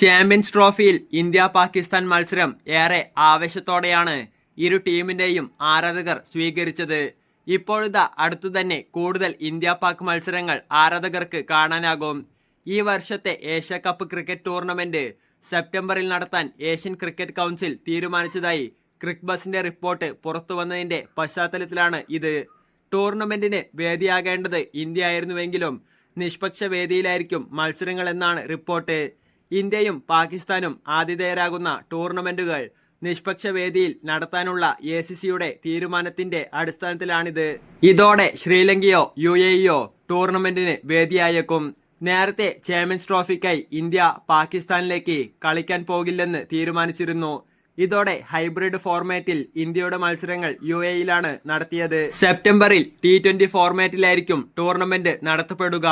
Champions ട്രോഫിയിൽ India Pakistan മത്സരം ഏറെ ആവേശത്തോടെയാണ് ഇരു ടീമിന്റെയും ആരാധകർ സ്വീകരിച്ചത്. ഇപ്പോഴിതാ അടുത്തു തന്നെ കൂടുതൽ ഇന്ത്യ പാക് മത്സരങ്ങൾ ആരാധകർക്ക് കാണാനാകും. ഈ വർഷത്തെ ഏഷ്യ കപ്പ് ക്രിക്കറ്റ് ടൂർണമെന്റ് സെപ്റ്റംബറിൽ നടത്താൻ ഏഷ്യൻ ക്രിക്കറ്റ് കൗൺസിൽ തീരുമാനിച്ചതായി ക്രിക്ബസിന്റെ റിപ്പോർട്ട് പുറത്തുവന്നതിന്റെ പശ്ചാത്തലത്തിലാണ് ഇത്. ടൂർണമെന്റിന് വേദിയാകേണ്ടത് ഇന്ത്യ ആയിരുന്നുവെങ്കിലും നിഷ്പക്ഷ വേദിയിലായിരിക്കും മത്സരങ്ങളെന്നാണ് റിപ്പോർട്ട്. ഇന്ത്യയും പാകിസ്ഥാനും ആതിഥേയരാകുന്ന ടൂർണമെന്റുകൾ നിഷ്പക്ഷ വേദിയിൽ നടത്താനുള്ള എ സി സിയുടെ തീരുമാനത്തിന്റെ അടിസ്ഥാനത്തിലാണിത്. ഇതോടെ ശ്രീലങ്കയോ യു എയോ ടൂർണമെന്റിന് വേദിയായേക്കും. നേരത്തെ ചാമ്പ്യൻസ് ട്രോഫിക്കായി ഇന്ത്യ പാകിസ്ഥാനിലേക്ക് കളിക്കാൻ പോകില്ലെന്ന് തീരുമാനിച്ചിരുന്നു. ഇതോടെ ഹൈബ്രിഡ് ഫോർമാറ്റിൽ ഇന്ത്യയുടെ മത്സരങ്ങൾ യു എയിലാണ് നടത്തിയത്. സെപ്റ്റംബറിൽ ടി ട്വന്റി ഫോർമാറ്റിലായിരിക്കും ടൂർണമെന്റ് നടത്തപ്പെടുക.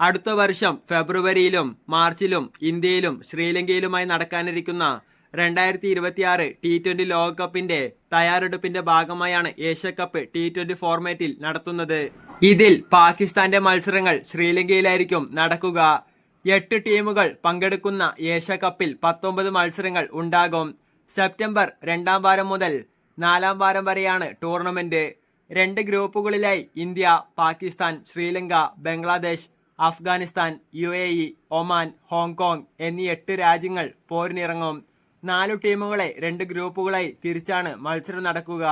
അടുത്ത വർഷം ഫെബ്രുവരിയിലും മാർച്ചിലും ഇന്ത്യയിലും ശ്രീലങ്കയിലുമായി നടക്കാനിരിക്കുന്ന രണ്ടായിരത്തി ഇരുപത്തിയാറ് ടി ട്വന്റി ലോകകപ്പിന്റെ തയ്യാറെടുപ്പിന്റെ ഭാഗമായാണ് ഏഷ്യ കപ്പ് ടി ട്വന്റി ഫോർമാറ്റിൽ നടത്തുന്നത്. ഇതിൽ പാകിസ്ഥാന്റെ മത്സരങ്ങൾ ശ്രീലങ്കയിലായിരിക്കും നടക്കുക. എട്ട് ടീമുകൾ പങ്കെടുക്കുന്ന ഏഷ്യ കപ്പിൽ പത്തൊമ്പത് മത്സരങ്ങൾ ഉണ്ടാകും. സെപ്റ്റംബർ രണ്ടാം വാരം മുതൽ നാലാം വാരം വരെയാണ് ടൂർണമെന്റ്. രണ്ട് ഗ്രൂപ്പുകളിലായി India Pakistan Sri Lanka Bangladesh Afghanistan U A E Oman Hong Kong എന്നീ എട്ട് രാജ്യങ്ങൾ പോരിനിറങ്ങും. നാലു ടീമുകളെ രണ്ട് ഗ്രൂപ്പുകളായി തിരിച്ചാണ് മത്സരം നടക്കുക.